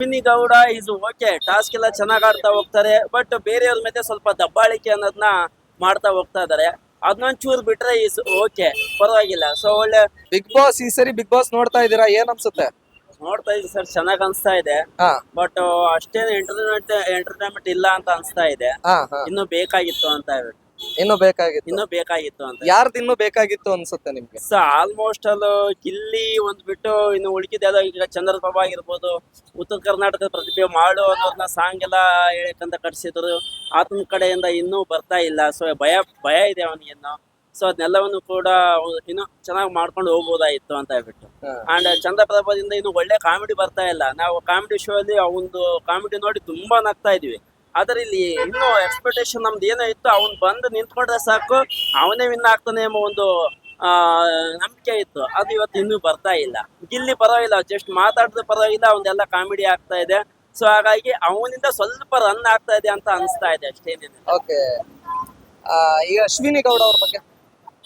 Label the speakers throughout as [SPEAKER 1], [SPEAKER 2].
[SPEAKER 1] Ashwini Gowda is okay task ಎಲ್ಲ ಚೆನ್ನಾಗ್ ಆಡ್ತಾ ಹೋಗ್ತಾರೆ ಬಟ್ ಬೇರೆಯವ್ರ ಮೇಲೆ ಸ್ವಲ್ಪ ದಬ್ಬಾಳಿಕೆ ಅನ್ನೋದನ್ನ ಮಾಡ್ತಾ ಹೋಗ್ತಾ ಇದಾರೆ. ಅದನ್ನೊಂಚೂರು ಬಿಟ್ರೆ ಇಸ್ ಓಕೆ ಪರವಾಗಿಲ್ಲ. ಸೊ ಒಳ್ಳೆ
[SPEAKER 2] ಬಿಗ್ ಬಾಸ್ ಈ ಸರಿ ಬಿಗ್ ಬಾಸ್ ನೋಡ್ತಾ ಇದೀರಾ ಏನ್ ಅನ್ಸುತ್ತೆ?
[SPEAKER 1] ನೋಡ್ತಾ ಇದ್ದೀವಿ ಸರ್ ಚೆನ್ನಾಗ್ ಅನ್ಸ್ತಾ ಇದೆ.
[SPEAKER 2] ಹಾ.
[SPEAKER 1] ಬಟ್ ಅಷ್ಟೇನು ಎಂಟರ್ಟೈನ್ಮೆಂಟ್ ಎಂಟರ್ಟೈನ್ಮೆಂಟ್ ಇಲ್ಲ ಅಂತ ಅನ್ಸ್ತಾ ಇದೆ.
[SPEAKER 2] ಹಾ ಹಾ.
[SPEAKER 1] ಇನ್ನು ಬೇಕಾಗಿತ್ತು ಅಂತ ಹೇಳ್ಬಿಟ್ಟು
[SPEAKER 2] ಇನ್ನು ಬೇಕಾಗಿತ್ತು.
[SPEAKER 1] ಇನ್ನು ಬೇಕಾಗಿತ್ತು ಅಂತ.
[SPEAKER 2] ಯಾರ್ದು ಇನ್ನು ಬೇಕಾಗಿತ್ತು ಅನ್ಸುತ್ತೆ ನಿಮ್ಗೆ?
[SPEAKER 1] ಸೊ ಆಲ್ಮೋಸ್ಟ್ ಅಲ್ಲಿ ಗಿಲ್ಲಿ ಒಂದ್ ಬಿಟ್ಟು ಇನ್ನು ಉಳಿಕಿದ ಈಗ ಚಂದ್ರಪ್ರಭ ಆಗಿರ್ಬೋದು ಉತ್ತರ ಕರ್ನಾಟಕದ ಪ್ರತಿಭೆ ಮಾಡು ಅನ್ನೋದನ್ನ ಸಾಂಗ್ ಎಲ್ಲ ಹೇಳಕ್ಕಂತ ಕಟ್ಸಿದ್ರು. ಆತನ ಕಡೆಯಿಂದ ಇನ್ನೂ ಬರ್ತಾ ಇಲ್ಲ. ಸೊ ಭಯ ಭಯ ಇದೆ ಅವನಿಗೆ ಇನ್ನು. ಸೊ ಅದನ್ನೆಲ್ಲವನ್ನು ಕೂಡ ಇನ್ನು ಚೆನ್ನಾಗಿ ಮಾಡ್ಕೊಂಡು ಹೋಗ್ಬೋದಾಗಿತ್ತು ಅಂತ ಹೇಳ್ಬಿಟ್ಟು.
[SPEAKER 2] ಆಂಡ್
[SPEAKER 1] ಅಂಡ್ ಚಂದ್ರಪ್ರಭದಿಂದ ಇನ್ನು ಒಳ್ಳೆ ಕಾಮಿಡಿ ಬರ್ತಾ ಇಲ್ಲ. ನಾವು ಕಾಮಿಡಿ ಶೋ ಅಲ್ಲಿ ಒಂದು ಕಾಮಿಡಿ ನೋಡಿ ತುಂಬಾ ನಗ್ತಾ ಇದೀವಿ. ಆದ್ರೆ ಇಲ್ಲಿ ಇನ್ನು ಎಕ್ಸ್ಪೆಕ್ಟೇಷನ್ ನಮ್ದು ಏನೋ ಇತ್ತು ಅವ್ನು ಬಂದು ನಿಂತ್ಕೊಂಡ್ರೆ ಸಾಕು ಅವನೇ ವಿನ್ ಆಗ್ತಾನೆ ಎಂಬ ಒಂದು ಆ, ನಂಬಿಕೆ ಇತ್ತು. ಅದು ಇವತ್ತು ಇನ್ನೂ ಬರ್ತಾ ಇಲ್ಲ. ಗಿಲ್ಲಿ ಪರವಾಗಿಲ್ಲ ಜಸ್ಟ್ ಮಾತಾಡಿದ್ರೆ ಪರವಾಗಿಲ್ಲ ಅವನ್ನೆಲ್ಲ ಕಾಮಿಡಿ ಆಗ್ತಾ ಇದೆ. ಸೊ ಹಾಗಾಗಿ ಅವನಿಂದ ಸ್ವಲ್ಪ ರನ್ ಆಗ್ತಾ ಇದೆ ಅಂತ ಅನಿಸ್ತಾ ಇದೆ ಅಷ್ಟೇನೇನೆ
[SPEAKER 2] ಓಕೆ. ಈಗ ಅಶ್ವಿನಿ ಗೌಡ ಅವ್ರ ಬಗ್ಗೆ?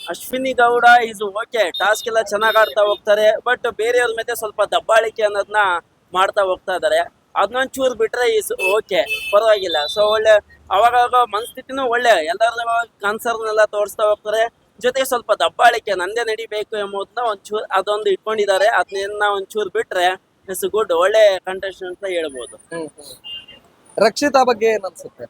[SPEAKER 1] Ashwini Gowda is okay task ಎಲ್ಲ ಚೆನ್ನಾಗಿ ಆಡ್ತಾ ಹೋಗ್ತಾರೆ ಬಟ್ ಬೇರೆಯವ್ರ ಮೇಲೆ ಸ್ವಲ್ಪ ದಬ್ಬಾಳಿಕೆ ಅನ್ನೋದನ್ನ ಮಾಡ್ತಾ ಹೋಗ್ತಾ ಅದನ್ನೊಂಚೂರು ಬಿಟ್ರೆ ಇಸ್ ಓಕೆ ಪರವಾಗಿಲ್ಲ. ಸೊ ಒಳ್ಳೆ ಅವಾಗ ಮನಸ್ಥಿತಿನೂ ಒಳ್ಳೆ. ಎಲ್ಲರ ಕನ್ಸರ್ನ್ ಎಲ್ಲ ತೋರಿಸ್ತಾ ಹೋಗ್ತಾರೆ. ಜೊತೆಗೆ ಸ್ವಲ್ಪ ದಬ್ಬಾಳಿಕೆ ನಂದೇ ನಡಿಬೇಕು ಎಂಬುದನ್ನ ಒಂಚೂರು ಅದೊಂದು ಇಟ್ಕೊಂಡಿದ್ದಾರೆ. ಅದನ್ನ ಒಂಚೂರು ಬಿಟ್ರೆ ಇಟ್ಸ್ ಗುಡ್ ಒಳ್ಳೆ ಕಂಟೆಸ್ಟ್ ಅಂತ ಹೇಳ್ಬೋದು.
[SPEAKER 2] ರಕ್ಷಿತಾ ಬಗ್ಗೆ ಏನ್ ಅನ್ಸುತ್ತೆ?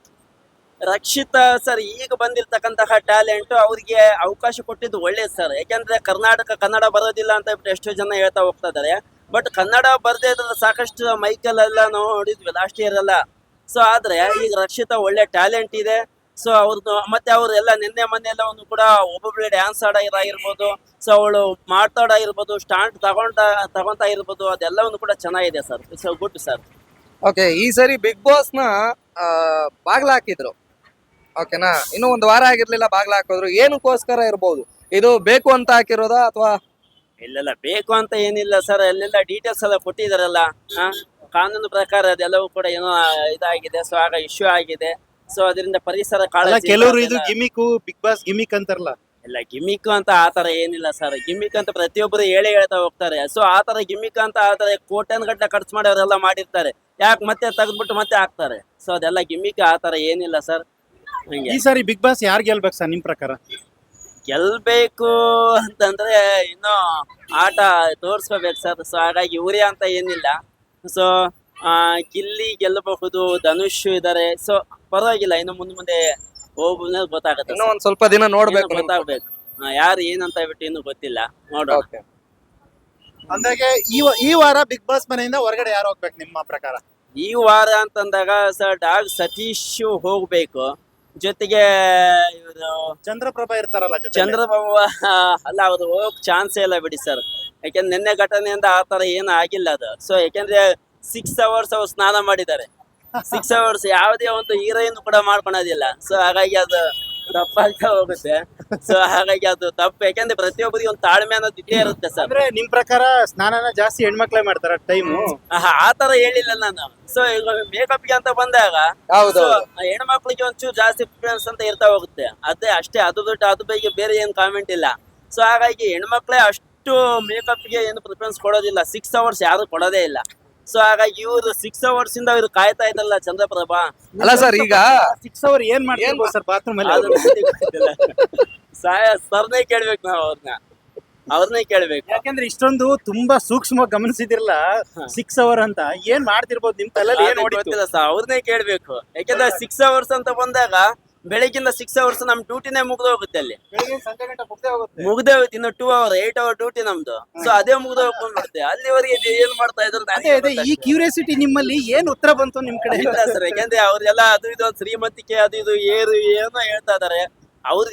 [SPEAKER 1] ರಕ್ಷಿತಾ ಸರ್ ಈಗ ಬಂದಿರ್ತಕ್ಕಂತಹ ಟ್ಯಾಲೆಂಟ್ ಅವ್ರಿಗೆ ಅವಕಾಶ ಕೊಟ್ಟಿದ್ದು ಒಳ್ಳೇದು ಸರ್. ಯಾಕೆಂದ್ರೆ ಕರ್ನಾಟಕ ಕನ್ನಡ ಬರೋದಿಲ್ಲ ಅಂತ ಬಿಟ್ಟು ಎಷ್ಟೋ ಜನ ಹೇಳ್ತಾ ಹೋಗ್ತಾ ಇದಾರೆ ಬಟ್ ಕನ್ನಡ ಬರ್ದೇ ಇದ್ರೆ ಸಾಕಷ್ಟು ಮೈಕಲ್ ಎಲ್ಲ ನೋಡಿದ್ವಿ ಲಾಸ್ಟ್ ಇಯರ್ ಎಲ್ಲ. ಸೊ ಆದ್ರೆ ಈಗ ರಕ್ಷಿತಾ ಒಳ್ಳೆ ಟ್ಯಾಲೆಂಟ್ ಇದೆ. ಸೊ ಅವ್ರದ್ದು ಮತ್ತೆ ಅವ್ರು ಎಲ್ಲ ನಿನ್ನೆ ಮೊನ್ನೆ ಒಂದು ಕೂಡ ಒಬ್ಬೊಬ್ಬಳೆ ಡ್ಯಾನ್ಸ್ ಆಡೋದಾಗಿರ್ಬೋದು ಸೊ ಅವಳು ಇರ್ಬೋದು ಸ್ಟಾಂಡ್ ತಗೊಂಡ ತಗೊಂತಾ ಇರ್ಬೋದು ಅದೆಲ್ಲವನ್ನು ಕೂಡ ಚೆನ್ನಾಗಿದೆ sir it's good sir
[SPEAKER 2] okay ಈ ಸರಿ ಬಿಗ್ ಬಾಸ್ನ ಬಾಗ್ಲ ಹಾಕಿದ್ರು. ಓಕೆನಾ ಇನ್ನು ಒಂದು ವಾರ ಆಗಿರ್ಲಿಲ್ಲ, ಬಾಗ್ಲ ಹಾಕಿದ್ರು. ಏನಕ್ಕೋಸ್ಕರ ಇರ್ಬೋದು? ಇದು ಬೇಕು ಅಂತ ಹಾಕಿರೋದಾ ಅಥವಾ
[SPEAKER 1] ಇಲ್ಲೆಲ್ಲ ಬೇಕು ಅಂತ ಏನಿಲ್ಲ ಸರ್ ಅಲ್ಲೆಲ್ಲ ಡೀಟೇಲ್ಸ್ ಎಲ್ಲ ಕೊಟ್ಟಿದಾರಲ್ಲ ಕಾನೂನು ಪ್ರಕಾರ ಅದೆಲ್ಲವೂ ಕೂಡ ಏನೋ ಇದಾಗಿದೆ. ಸೊ ಆಗ ಇಶ್ಯೂ ಆಗಿದೆ. ಸೊ ಅದರಿಂದ ಪರಿಸರ ಕಾಳಜಿ
[SPEAKER 3] ಕೆಲವರು ಇದು ಗಿಮಿಕ್ ಬಿಗ್ ಬಾಸ್ ಗಿಮಿಕ್ ಅಂತಾರಲ್ಲ.
[SPEAKER 1] ಇಲ್ಲ ಗಿಮಿಕ್ ಅಂತ ಆತರ ಏನಿಲ್ಲ ಸರ್ ಗಿಮಿಕ್ ಅಂತ ಪ್ರತಿಯೊಬ್ಬರು ಹೇಳಿ ಹೇಳ್ತಾ ಹೋಗ್ತಾರೆ. ಸೊ ಆತರ ಗಿಮಿಕ್ ಅಂತ ಆತರ ಕೋಟ್ಯಾನ್ ಗಟ್ಟಲೆ ಖರ್ಚು ಮಾಡಿ ಅವರೆಲ್ಲ ಮಾಡಿರ್ತಾರೆ. ಯಾಕೆ ಮತ್ತೆ ತೆಗೆದ್ಬಿಟ್ಟು ಮತ್ತೆ ಹಾಕ್ತಾರೆ? ಸೊ ಅದೆಲ್ಲ ಗಿಮಿಕ್ ಆತರ ಏನಿಲ್ಲ ಸರ್
[SPEAKER 3] ಈ ಸಾರಿ ಬಿಗ್ ಬಾಸ್ ಯಾರು ಗೆಲ್ಬೇಕು ಸರ್ ನಿಮ್ ಪ್ರಕಾರ?
[SPEAKER 1] ಗೆಲ್ಬೇಕು ಅಂತಂದ್ರೆ ಇನ್ನು ಆಟ ತೋರ್ಸ್ಕೋಬೇಕು ಸರ್. ಸೊ ಹಾಗಾಗಿ ಇವರೇ ಅಂತ ಏನಿಲ್ಲ. ಸೊ ಗಿಲ್ಲಿ ಗೆಲ್ಲಬಹುದು ಧನುಷ್ ಇದಾರೆ. ಸೊ ಪರವಾಗಿಲ್ಲ ಇನ್ನು ಮುಂದೆ ಮುಂದೆ ಹೋಗ್ಬೋದು ಗೊತ್ತಾಗುತ್ತೆ
[SPEAKER 2] ಇನ್ನೂ ಒಂದ್ ಸ್ವಲ್ಪ ದಿನ ನೋಡ್ಬೇಕು
[SPEAKER 1] ಇನ್ನು ಗೊತ್ತಾಗ್ಬೇಕು. ಆ, ಯಾರು ಏನಂತ ಹೇಳ್ಬಿಟ್ಟು ಇನ್ನು ಗೊತ್ತಿಲ್ಲ. ನೋಡೋಣ.
[SPEAKER 3] ಅಂದಾಗೆ ಈ ವ- ಈ ವಾರ ಬಿಗ್ ಬಾಸ್ ಮನೆಯಿಂದ ಹೊರಗಡೆ ಯಾರು ಹೋಗ್ಬೇಕು ನಿಮ್ಮ ಪ್ರಕಾರ?
[SPEAKER 1] ಈ ವಾರ ಅಂತಂದಾಗ ಸರ್ ಡಾಗ್ ಸತೀಶ್ ಹೋಗ್ಬೇಕು. ಜೊತೆಗೆ ಇವರು
[SPEAKER 3] ಚಂದ್ರಪ್ರಭಾ ಇರ್ತಾರಲ್ಲ ಚಂದ್ರಪ್ರಭಾ
[SPEAKER 1] ಚಂದ್ರಬಾಬು ಅಲ್ಲ ಅವ್ರು ಹೋಗಕ್ ಚಾನ್ಸ್ ಇಲ್ಲ ಬಿಡಿ ಸರ್. ಯಾಕೆಂದ್ರೆ ನಿನ್ನೆ ಘಟನೆಯಿಂದ ಆ ತರ ಏನು ಆಗಿಲ್ಲ ಅದು. ಸೊ ಯಾಕೆಂದ್ರೆ ಸಿಕ್ಸ್ ಅವರ್ಸ್ ಅವ್ರು ಸ್ನಾನ ಮಾಡಿದ್ದಾರೆ. ಸಿಕ್ಸ್ ಅವರ್ಸ್ ಯಾವುದೇ ಒಂದು ಹೀರೋಯಿನ್ ಕೂಡ ಮಾಡ್ಕೊಳೋದಿಲ್ಲ. ಸೊ ಹಾಗಾಗಿ ಅದು ತಪ್ಪಾಗ್ತಾ ಹೋಗುತ್ತೆ. ಸೊ ಹಾಗಾಗಿ ಅದು ತಪ್ಪು. ಯಾಕಂದ್ರೆ ಪ್ರತಿಯೊಬ್ಬರಿಗೆ ಒಂದು ತಾಳ್ಮೆ ಅನ್ನೋದು ಇದ್ದೇ ಇರುತ್ತೆ ಸರ್.
[SPEAKER 3] ಅಂದ್ರೆ ನಿಮ್ ಪ್ರಕಾರ ಸ್ನಾನನ ಜಾಸ್ತಿ ಹೆಣ್ಮಕ್ಳೇ ಮಾಡ್ತಾರ ಟೈಮು
[SPEAKER 1] ಆ ತರ ಹೇಳಿಲ್ಲ ನಾನು. ಸೊ ಮೇಕಪ್ಗೆ ಅಂತ ಬಂದಾಗ
[SPEAKER 2] ಹೌದು.
[SPEAKER 1] ಹೆಣ್ಮಕ್ಳಿಗೆ ಒಂಚೂರು ಜಾಸ್ತಿ ಪ್ರಿಫರೆನ್ಸ್ ಅಂತ ಇರ್ತಾ ಹೋಗುತ್ತೆ. ಅದೇ ಅಷ್ಟೇ ಅದು ಬಿಟ್ಟು ಅದು ಬಗ್ಗೆ ಬೇರೆ ಏನ್ ಕಾಮೆಂಟ್ ಇಲ್ಲ. ಸೊ ಹಾಗಾಗಿ ಹೆಣ್ಮಕ್ಳೇ ಅಷ್ಟು ಮೇಕಪ್ಗೆ ಏನು ಪ್ರಿಫರೆನ್ಸ್ ಕೊಡೋದಿಲ್ಲ. ಸಿಕ್ಸ್ ಅವರ್ಸ್ ಯಾರು ಕೊಡೋದೇ ಇಲ್ಲ. ಸೊ ಹಾಗಾಗಿ ಇವರು ಸಿಕ್ಸ್ ಅವರ್ಸ್ ಇಂದ ಇವ್ರು ಕಾಯ್ತಾ ಇದ್ರಲ್ಲ ಚಂದ್ರಪ್ರಭಾ.
[SPEAKER 2] ಅಲ್ಲ ಸರ್ ಈಗ
[SPEAKER 3] ಸಿಕ್ಸ್ ಅವರ್ ಏನ್ ಮಾಡ್ತೀವಿ ಸರ್ ಬಾತ್ರೂಮ್ ಅಲ್ಲಿ?
[SPEAKER 1] ಅದು ಗೊತ್ತಿಲ್ಲ. ಸಾಯ ಸರ್ನೇ ಕೇಳ್ಬೇಕು ನಾವು ಅವ್ರನ್ನ ಅವ್ರನ್ನೇ ಕೇಳ್ಬೇಕು.
[SPEAKER 3] ಯಾಕಂದ್ರೆ ಇಷ್ಟೊಂದು ತುಂಬಾ ಸೂಕ್ಷ್ಮ ಗಮನಿಸಿದಿರಲ್ಲ ಸಿಕ್ಸ್ ಅವರ್ ಅಂತ. ಏನ್ ಮಾಡ್ತಿರ್ಬೋದು ನಿಮ್ ತಲೆಯಲ್ಲಿ ಏನ್
[SPEAKER 1] ಗೊತ್ತಿಲ್ಲ ಸರ್ ಅವ್ರನ್ನೇ ಕೇಳ್ಬೇಕು. ಯಾಕಂದ್ರೆ ಸಿಕ್ಸ್ ಅವರ್ಸ್ ಅಂತ ಬಂದಾಗ ಬೆಳಗಿಂದ ಸಿಕ್ಸ್ ಅವರ್ಸ್ ನಮ್ ಡ್ಯೂಟಿನೇ ಮುಗ್ದು ಹೋಗುತ್ತೆ ಅಲ್ಲಿ.
[SPEAKER 3] ಮುಗ್ದೇ ಹೋಗುತ್ತೆ.
[SPEAKER 1] ಮುಗ್ದೇ ಇನ್ನು two hour eight hour duty ನಮ್ದು. ಸೊ ಅದೇ ಮುಗ್ದು ಹೋಗ್ಬಿಡುತ್ತೆ ಅಲ್ಲಿವರೆಗೆ ಇದು ಏನ್ ಮಾಡ್ತಾ ಇದ್ರು
[SPEAKER 3] ಅದೇ ಅದೇ ಈ ಕ್ಯೂರಿಯಾಸಿಟಿ ನಿಮ್ಮಲ್ಲಿ ಏನ್ ಉತ್ತರ ಬಂತು ನಿಮ್ ಕಡೆ?
[SPEAKER 1] ಇಲ್ಲ ಸರ್ ಯಾಕಂದ್ರೆ ಅವ್ರೆಲ್ಲ ಅದು ಇದು ಶ್ರೀಮಂತಿಕೆ ಅದು ಇದು ಏರು ಏನೋ ಹೇಳ್ತಾ ಇದಾರೆ.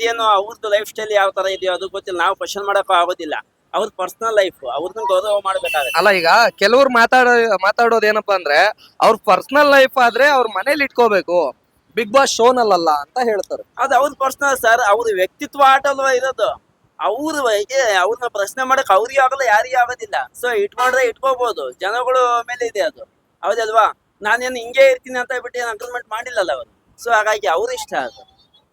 [SPEAKER 1] ಏನು ಅವ್ರದ್ದು ಲೈಫ್ ಸ್ಟೈಲ್ ಯಾವ ತರ ಇದೆಯೋ ಅದು ಗೊತ್ತಿಲ್ಲ. ನಾವು ಕ್ವಶನ್ ಮಾಡಕ್ ಆಗೋದಿಲ್ಲ. ಅವ್ರ ಪರ್ಸನಲ್ ಲೈಫ್ ಅವ್ರನ್ನ ಗೌರವ ಮಾಡ್ಬೇಕಾಗುತ್ತೆ.
[SPEAKER 2] ಅಲ್ಲ ಈಗ ಕೆಲವ್ರು ಮಾತಾಡೋ ಮಾತಾಡೋದೇನಪ್ಪಾ ಅಂದ್ರೆ ಅವ್ರ ಪರ್ಸನಲ್ ಲೈಫ್ ಆದ್ರೆ ಅವ್ರ ಮನೇಲಿ ಇಟ್ಕೋಬೇಕು. ಬಿಗ್ ಬಾಸ್ ಶೋನಲ್ಲ ಅಂತ ಹೇಳ್ತಾರೆ.
[SPEAKER 1] ಅದು ಅವ್ರ ಪರ್ಸನಲ್ ಸರ್ ಅವ್ರ ವ್ಯಕ್ತಿತ್ವ ಆಟ ಅಲ್ವಾ ಇರೋದು? ಅವ್ರ ಬಗ್ಗೆ ಅವ್ರನ್ನ ಪ್ರಶ್ನೆ ಮಾಡಕ್ ಅವ್ರಿಗೆ ಆಗಲ್ಲ ಯಾರಿಗೆ ಆಗೋದಿಲ್ಲ. ಸೊ ಇಟ್ಕೊಂಡ್ರೆ ಇಟ್ಕೋಬಹುದು ಜನಗಳು ಮೇಲೆ ಇದೆ ಅದು. ಹೌದಲ್ವಾ? ನಾನೇನು ಹಿಂಗೆ ಇರ್ತೀನಿ ಅಂತ ಹೇಳ್ಬಿಟ್ಟು ಏನು ಅಗ್ರಿಮೆಂಟ್ ಮಾಡಿಲ್ಲಲ್ಲ ಅವರು. ಸೊ ಹಾಗಾಗಿ ಅವ್ರ ಇಷ್ಟ ಅದು.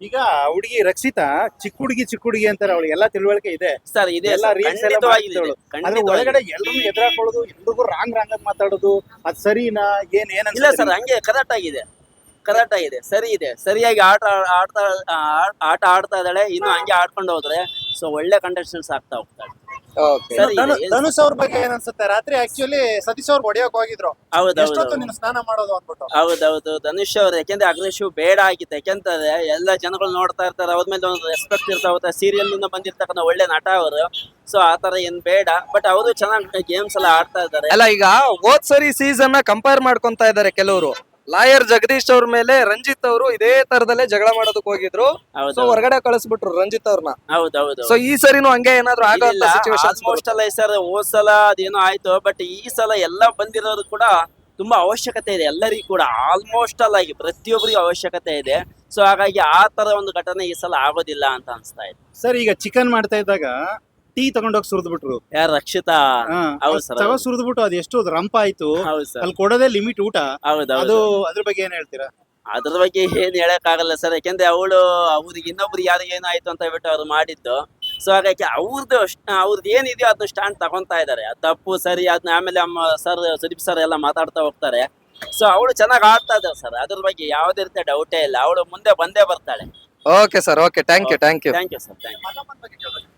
[SPEAKER 3] ಈಗ ಹುಡುಗಿ ರಕ್ಷಿತಾ ಚಿಕ್ಕ ಹುಡುಗಿ ಚಿಕ್ಕ ಹುಡುಗಿ ಅಂತಾರೆ ಅವಳಿಗೆ ಎಲ್ಲ ತಿಳುವಳಿಕೆ ಇದೆ.
[SPEAKER 1] ಸರ್ ಇದೆ
[SPEAKER 3] ಎಲ್ಲ
[SPEAKER 1] sir,
[SPEAKER 3] reels ಎಲ್ಲ
[SPEAKER 1] ಖಂಡಿತವಾಗಿ ಇದೆ,
[SPEAKER 3] ಮಾಡ್ತಿದ್ದಳು. ಅದ್ರ
[SPEAKER 1] ಖಂಡಿತವಾಗಿ
[SPEAKER 3] ಒಳಗಡೆ ಎಲ್ಲರೂ ಎದುರಾಕೊಳ್ಳೋದು ಎಲ್ರಿಗೂ ರಾಂಗ್ ರಾಂಗ್ ಆಗಿ ಮಾತಾಡೋದು ಅದ್ ಸರಿನಾ ಏನ್ ಏನ್
[SPEAKER 1] ಇಲ್ಲ ಸರ್ ಹಂಗೆ ಕರೆಕ್ಟ್ ಆಗಿದೆ. ಕರೆಕ್ಟ್ ಆಗಿದೆ. ಸರಿ ಇದೆ. ಸರಿಯಾಗಿ ಆಟ ಆಡ್ತಾ ಆಟ ಆಡ್ತಾ ಇದ್ದಾಳೆ. ಇನ್ನು ಹಂಗೆ ಆಡ್ಕೊಂಡು ಹೋದ್ರೆ ಸೊ ಒಳ್ಳೆ ಕಂಟೆಸ್ಟೆಂಟ್ಸ್ ಆಗ್ತಾ ಹೋಗ್ತಾಳೆ
[SPEAKER 2] ಓಕೆ
[SPEAKER 1] ಸರಿ ಇದೆ.
[SPEAKER 4] ಧನುಷ್ ಅವ್ರ ಬಗ್ಗೆ ಏನ್ ಅನ್ಸುತ್ತೆ? ರಾತ್ರಿ ಆಕ್ಚುಲಿ ಸತೀಶ್ ಅವ್ರು ಹೊಡಿಯೋಕ್ ಹೋಗಿದ್ರು.
[SPEAKER 1] ಹೌದೌದು.
[SPEAKER 4] ಎಷ್ಟೊತ್ತು ನೀನು ಸ್ನಾನ ಮಾಡೋದು ಅಂದ್ಬಿಟ್ಟು?
[SPEAKER 1] ಹೌದೌದು. ಧನುಷ್ ಅವ್ರು ಯಾಕೆಂದ್ರೆ ಅಗ್ರೆಸಿವ್ ಬೇಡ ಆಗಿತ್ತು. ಯಾಕೆಂತಂದ್ರೆ ಎಲ್ಲ ಜನಗಳು ನೋಡ್ತಾ ಇರ್ತಾರೆ. ಅವ್ರ ಮೇಲೆ ಒಂದು ರೆಸ್ಪೆಕ್ಟ್ ಇರ್ತಾ ಹೋಗ್ತಾ ಸೀರಿಯಲ್ನಿಂದ ಬಂದಿರ್ತಕ್ಕಂಥ ಒಳ್ಳೆ ನಟ ಅವರು. ಸೊ ಆ ತರ ಏನ್ ಬೇಡ. ಬಟ್ ಅವರು ಚೆನ್ನಾಗಿ ಗೇಮ್ಸ್ ಎಲ್ಲ ಆಡ್ತಾ ಇದ್ದಾರೆ.
[SPEAKER 2] ಅಲ್ಲ ಈಗ ಹೋದ್ ಸರಿ ಸೀಸನ್ನ ಕಂಪೇರ್ ಮಾಡ್ಕೊಂತ ಇದ್ದಾರೆ ಕೆಲವರು. ಲಾಯರ್ ಜಗದೀಶ್ ಅವ್ರ ಮೇಲೆ ರಂಜಿತ್ ಅವರು ಇದೇ ತರದಲ್ಲೇ ಜಗಳ ಮಾಡೋದಕ್ ಹೋಗಿದ್ರು. ಸೊ
[SPEAKER 1] ಹೌದು.
[SPEAKER 2] ಹೊರಗಡೆ ಕಳಿಸ್ಬಿಟ್ರು ರಂಜಿತ್ ಅವ್ರನ್ನ.
[SPEAKER 1] ಹೌದೌದು
[SPEAKER 2] ಸೊ ಈ ಸರಿನೂ ಹಂಗೆ ಏನಾದ್ರು ಆಗೋ ಸಿಚುವೇಶನ್
[SPEAKER 1] ಆಲ್ಮೋಸ್ಟ್ ಅಲ್ಲ ಸರ್ ಹೋದ್ ಸಲ ಅದೇನೋ ಆಯ್ತು ಬಟ್ ಈ ಸಲ ಎಲ್ಲ ಬಂದಿರೋದು ಕೂಡ ತುಂಬಾ ಅವಶ್ಯಕತೆ ಇದೆ ಎಲ್ಲರಿಗೂ ಕೂಡ. ಆಲ್ಮೋಸ್ಟ್ ಅಲ್ಲ ಆಗಿ ಪ್ರತಿಯೊಬ್ಬರಿಗೂ ಅವಶ್ಯಕತೆ ಇದೆ. ಸೊ ಹಾಗಾಗಿ ಆ ತರ ಒಂದು ಘಟನೆ ಈ ಸಲ ಆಗೋದಿಲ್ಲ ಅಂತ ಅನ್ಸ್ತಾ ಇದೆ.
[SPEAKER 3] ಸರ್ ಈಗ ಚಿಕನ್ ಮಾಡ್ತಾ ಇದ್ದಾಗ ಟೀ ತಗೊಂಡೋಗಿ ಸುರಿದ್ ಬಿಟ್ರು.
[SPEAKER 1] ಯಾರು ರಕ್ಷಿತಾ? ಹೌದು ಸರ್ ಹೌದು.
[SPEAKER 3] ಸುರಿದ್ ಬಿಟ್ಟು ಅದು ಎಷ್ಟು ರಂಪ ಆಯ್ತು.
[SPEAKER 1] ಹೌದು ಸರ್.
[SPEAKER 3] ಅಲ್ಲಿ ಕೊಡೋದೇ ಲಿಮಿಟ್ ಊಟ.
[SPEAKER 1] ಹೌದು
[SPEAKER 3] ಅದು
[SPEAKER 1] ಹೌದು
[SPEAKER 3] ಅದ್ರ ಬಗ್ಗೆ ಏನ್ ಹೇಳ್ತೀರಾ?
[SPEAKER 1] ಅದ್ರ ಬಗ್ಗೆ ಏನ್ ಹೇಳಕ್ ಆಗಲ್ಲ ಸರ್ ಯಾಕೆಂದ್ರೆ ಅವಳು ಅವ್ರಿಗೆ ಇನ್ನೊಬ್ರಿಗೆ ಯಾರಿಗೆ ಏನಾಯ್ತು ಅಂತ ಹೇಳ್ಬಿಟ್ಟು ಅವ್ರು ಮಾಡಿದ್ದು. ಸೊ ಹಾಗಾಗಿ ಅವ್ರದ್ದು ಅವ್ರದ್ದು ಏನಿದೆಯೋ ಅದನ್ನ ಸ್ಟ್ಯಾಂಡ್ ತಗೊಂತಾ ಇದ್ದಾರೆ ಅದ್ ತಪ್ಪು ಸರಿ ಅದನ್ನ ಆಮೇಲೆ ಅಮ್ಮ ಸರ್ ಸುದೀಪ್ ಸರ್ ಎಲ್ಲ ಮಾತಾಡ್ತಾ ಹೋಗ್ತಾರೆ. ಸೊ ಅವಳು ಚೆನ್ನಾಗಿ ಆಡ್ತಾ ಇದ್ದಾರೆ ಸರ್ ಅದ್ರ ಬಗ್ಗೆ ಯಾವುದೇ ರೀತಿಯ ಡೌಟೇ ಇಲ್ಲ. ಅವಳು ಮುಂದೆ ಬಂದೇ ಬರ್ತಾಳೆ.
[SPEAKER 2] Okay sir okay thank you thank you
[SPEAKER 1] thank you sir thank you